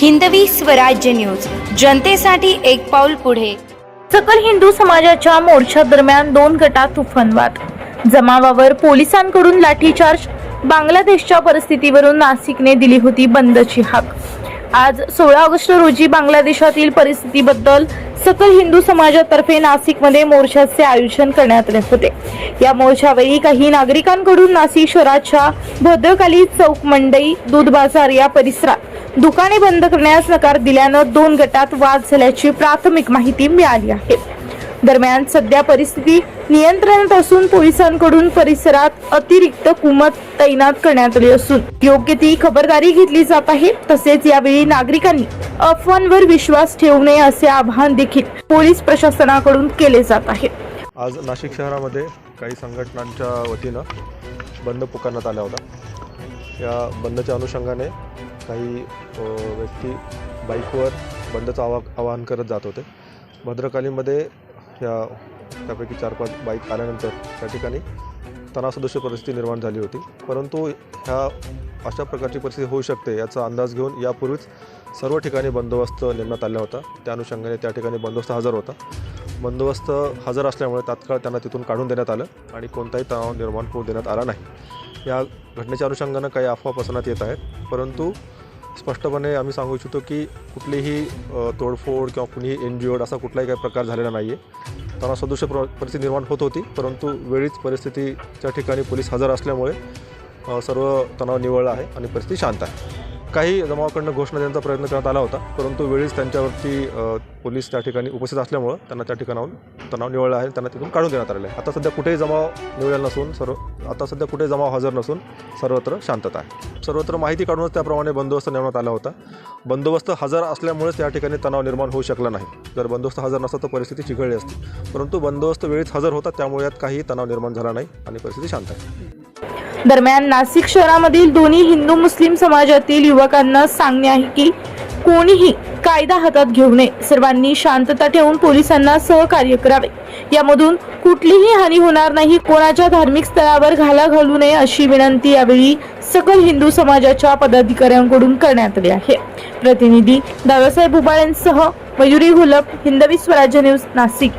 Hindavi Swarajya news. जनतेसाठी एक पाऊल पुढे. सकल हिंदू समाजाच्या मोर्चा दरम्यान दोन गटात तुफानवाद जमावावर पोलिसांकडून लाठीचार्ज बांगलादेशच्या परिस्थितीवरून नाशिकने दिली होती बंदची हाक. आज सोळा ऑगस्ट रोजी बांगलादेशातील परिस्थितीबद्दल सकल हिंदू समाजातर्फे नाशिकमध्ये मोर्चाचे आयोजन करण्यात आले होते. या मोर्चावेळी काही नागरिकांकडून नाशिक शहराच्या भद्रकाली चौक मंडई दूध बाजार या परिसरात दुकाने बंद करण्यास नकार दिल्यानं दोन गटात वाद झाल्याची प्राथमिक माहिती मिळाली आहे. दरम्यान सध्या परिस्थिती नियंत्रणात असून पोलिसांकडून परिसरात अतिरिक्त कुमत तैनात करण्यात आली असून योग्य ती खबरदारी घेतली जात आहे. तसेच यावेळी नागरिकांनी अफवांवर विश्वास ठेवू नये असे आवाहन देखील पोलीस प्रशासनाकडून केले जात आहे. आज नाशिक शहरामध्ये काही संघटनांच्या वतीनं बंद पुकारण्यात आला होता या बंदच्या अनुषंगाने काही व्यक्ती बाईकवर बंदचं आवा आवाहन करत जात होते. भद्रकालीमध्ये या त्यापैकी चार पाच बाईक आल्यानंतर त्या ठिकाणी तणासदृश्य परिस्थिती निर्माण झाली होती. परंतु ह्या अशा प्रकारची परिस्थिती होऊ शकते याचा अंदाज घेऊन यापूर्वीच सर्व ठिकाणी बंदोबस्त नेमण्यात आला होता. त्या अनुषंगाने त्या ठिकाणी बंदोबस्त हजर होता. बंदोबस्त हजर असल्यामुळे तात्काळ त्यांना तिथून काढून देण्यात आलं आणि कोणताही तणाव निर्माण होऊ देण्यात आला नाही. या घटनेच्या अनुषंगानं काही अफवा पसरण्यात येत आहेत. परंतु स्पष्टपणे आम्ही सांगू इच्छितो की कुठलीही तोडफोड किंवा कुणीही ओड असा कुठलाही काही प्रकार झालेला नाही आहे तणाव प्र परिस्थिती निर्माण होत होती परंतु वेळीच परिस्थितीच्या ठिकाणी पोलीस हजर असल्यामुळे सर्व तणाव निवळला आहे आणि परिस्थिती शांत आहे. काही जमावाकडनं घोषणा देण्याचा प्रयत्न करण्यात आला होता परंतु वेळीच त्यांच्यावरती पोलीस त्या ठिकाणी उपस्थित असल्यामुळं त्यांना त्या ठिकाणाहून तणाव निवळला आहे त्यांना तिथून काढून देण्यात आलेलं आहे. आता सध्या कुठेही जमाव निवडला नसून सर्व आता सध्या कुठेही जमाव हजर नसून सर्वत्र शांतता आहे. सर्वत्र माहिती काढूनच त्याप्रमाणे बंदोबस्त नेमण्यात आला होता. बंदोबस्त हजर असल्यामुळेच त्या ठिकाणी तणाव निर्माण होऊ शकला नाही. जर बंदोबस्त हजर नसता तर परिस्थिती चिघळली असती. परंतु बंदोबस्त वेळीच हजर होता त्यामुळे यात काही तणाव निर्माण झाला नाही आणि परिस्थिती शांत आहे. दरम्यान नाशिक शहरामधील दोन्ही हिंदू मुस्लिम समाजातील युवकांना सांगणे आहे की कोणीही कायदा हातात घेऊ नये. सर्वांनी शांतता ठेवून पोलिसांना सहकार्य करावे. यामधून कुठलीही हानी होणार नाही. कोणाच्या धार्मिक स्थळावर घाला घालू नये अशी विनंती यावेळी सकल हिंदू समाजाच्या पदाधिकाऱ्यांकडून करण्यात आली आहे. प्रतिनिधी दादासाहेब उबाळ्यांसह मयुरी घुलप हिंदवी स्वराज्य न्यूज नाशिक.